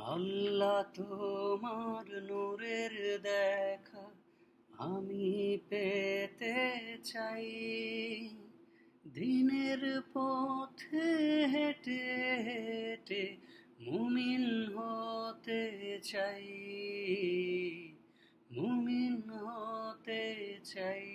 আল্লাহ তোমার নূরের দেখা আমি পেতে চাই। দিনের পথে হেঁটে হেঁটে মুমিন হতে চাই। মুমিন হতে চাই।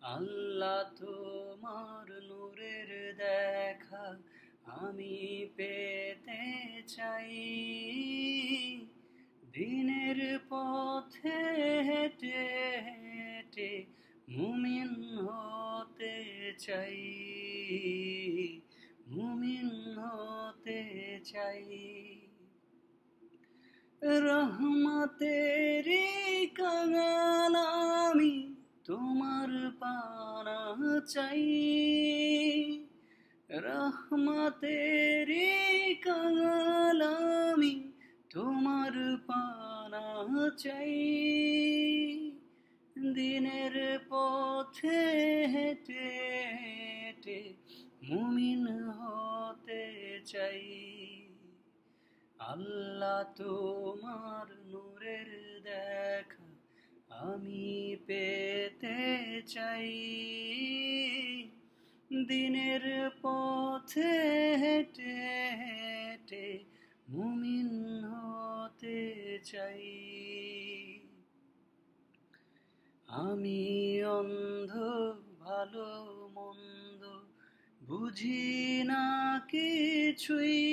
আল্লাহ তোমার নূরের দেখা আমি পেতে চাই। দিনের পথে হেঁটে হেঁটে মুমিন হতে চাই। মুমিন হতে চাই। রহমতেরি কাঙাল আমি তোমার পানা চাই। রহমতেরি কাঙাল আমি তোমার পানা চাই। দিনের পথে হেঁটে হেঁটে মুমিন হতে চাই। আল্লাহ তোমার নূরের দেখা আমি পেতে চাই। দিনের পথে হেঁটে হেঁটে মুমিন হতে চাই। আমি অন্ধ, ভালো, মন্দ, বুঝি না কিছুই।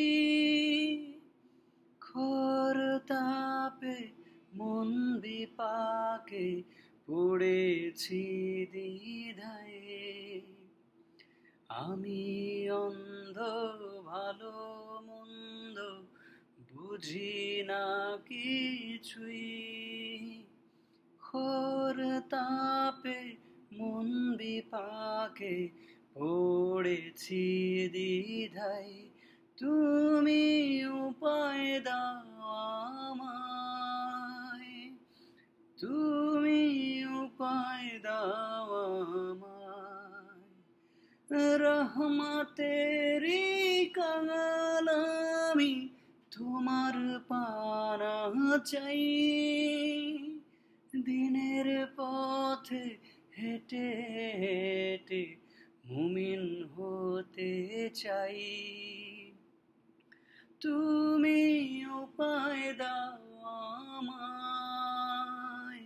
খর তাপে মন বিপাকে পড়েছি দ্বিধায়। আমি অন্ধ, ভালো, মন্দ, বুঝি না কিছুই। খোর তাপে মন বিপাকে পড়েছি দ্বিধায়। তুমি উপায় দাও তুমি উপায় দাও রহমতেরি কাঙাল আমি তোমার পানা চাই। দিনের পথে হেঁটে হেঁটে মুমিন হতে চাই। তুমি উপায় দাও আমায়,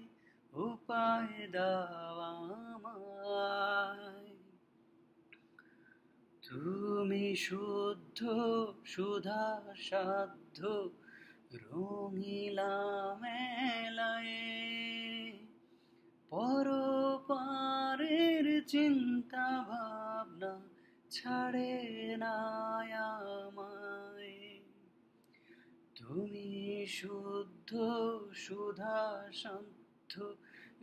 উপায় দাও তুমি শুদ্ধ, সুধা, সাধ্য, রঙিলা মেলায়। পরপারের চিন্তা ভাবনা ছাড়ে না আমায়। তুমি শুদ্ধ, সুধা শান্ত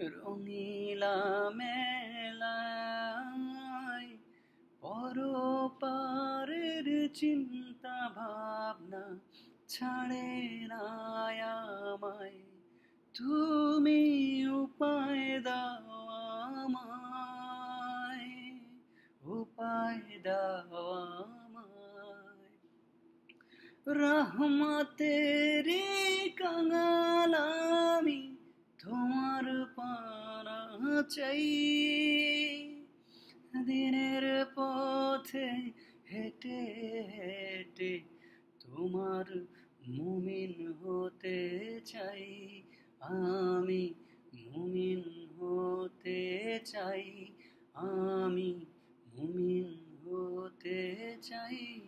রঙিলা মেলায়। পরপারের চিন্তা ভাবনা ছাড়ে না আমায়। তুমি উপায় দাও আমায়, উপায় দাও আমায়। রহমতেরি কাঙাল তোমার পানা চাই। দিনের পথে হেঁটে হেঁটে তোমার মুমিন হতে চাই, আমি মুমিন হতে চাই, আমি মুমিন হতে চাই।